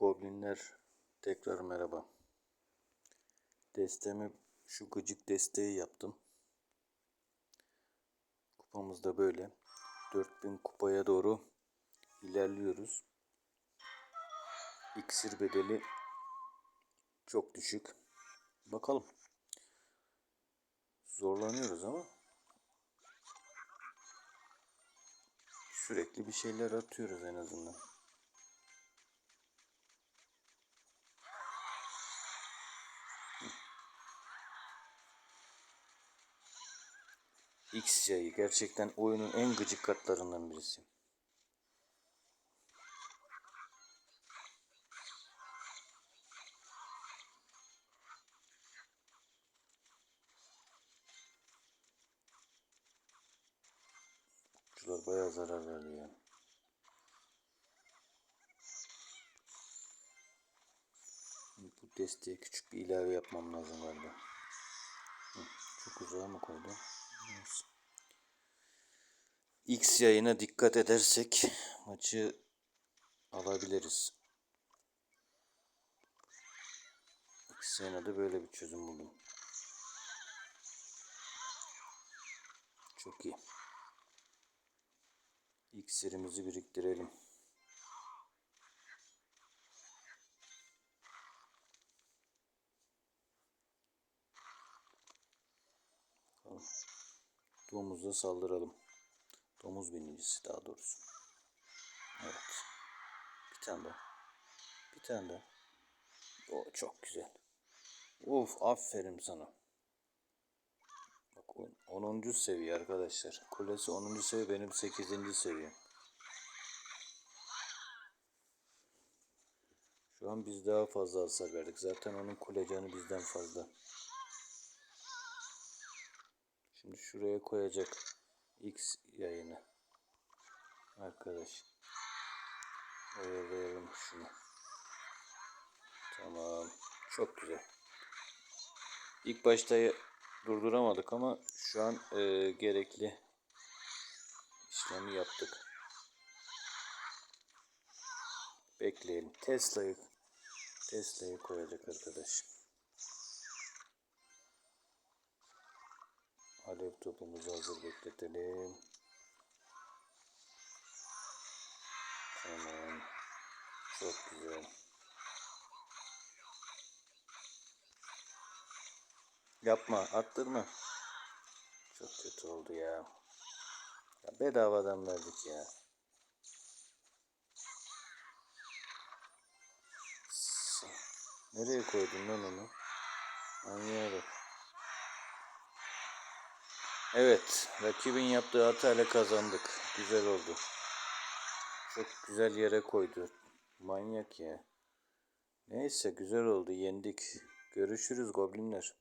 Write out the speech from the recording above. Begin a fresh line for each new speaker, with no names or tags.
Goblinler tekrar merhaba. Destemi şu gıcık desteği yaptım. Kupamız da böyle. 4000 kupaya doğru ilerliyoruz. İksir bedeli çok düşük. Bakalım. Zorlanıyoruz ama sürekli bir şeyler atıyoruz en azından. X yayı gerçekten oyunun en gıcık katlarından birisi. Şular bayağı zarar verdi ya. Bu desteğe küçük bir ilave yapmam lazım galiba. Çok uzağa mı koydum? Neyse. X yayına dikkat edersek maçı alabiliriz. X yayına da böyle bir çözüm buldum. Çok iyi. İksirimizi biriktirelim. Tamam. Domuza saldıralım. Domuz binicisi daha doğrusu. Evet. Bir tane daha. Bir tane daha. O çok güzel. Uf aferin sana. Bak o 10. seviye arkadaşlar. Kulesi 10. seviye benim 8. seviyem. Şu an biz daha fazla hasar verdik. Zaten onun kule canı bizden fazla. Şimdi şuraya koyacak X yayını. Arkadaş. Ayarlayalım şunu. Tamam. Çok güzel. İlk başta durduramadık ama şu an e, gerekli işlemi yaptık. Bekleyelim. Tesla'yı Tesla'yı koyacak arkadaş. Alev topumuzu hazır bekletelim. Tamam. Çok güzel. Yapma, attırma. Çok kötü oldu ya. ya bedavadan verdik ya. Nereye koydun lan onu? Bak. Evet, rakibin yaptığı hatayla kazandık. Güzel oldu. Çok güzel yere koydu. Manyak ya. Neyse güzel oldu, yendik. Görüşürüz goblinler.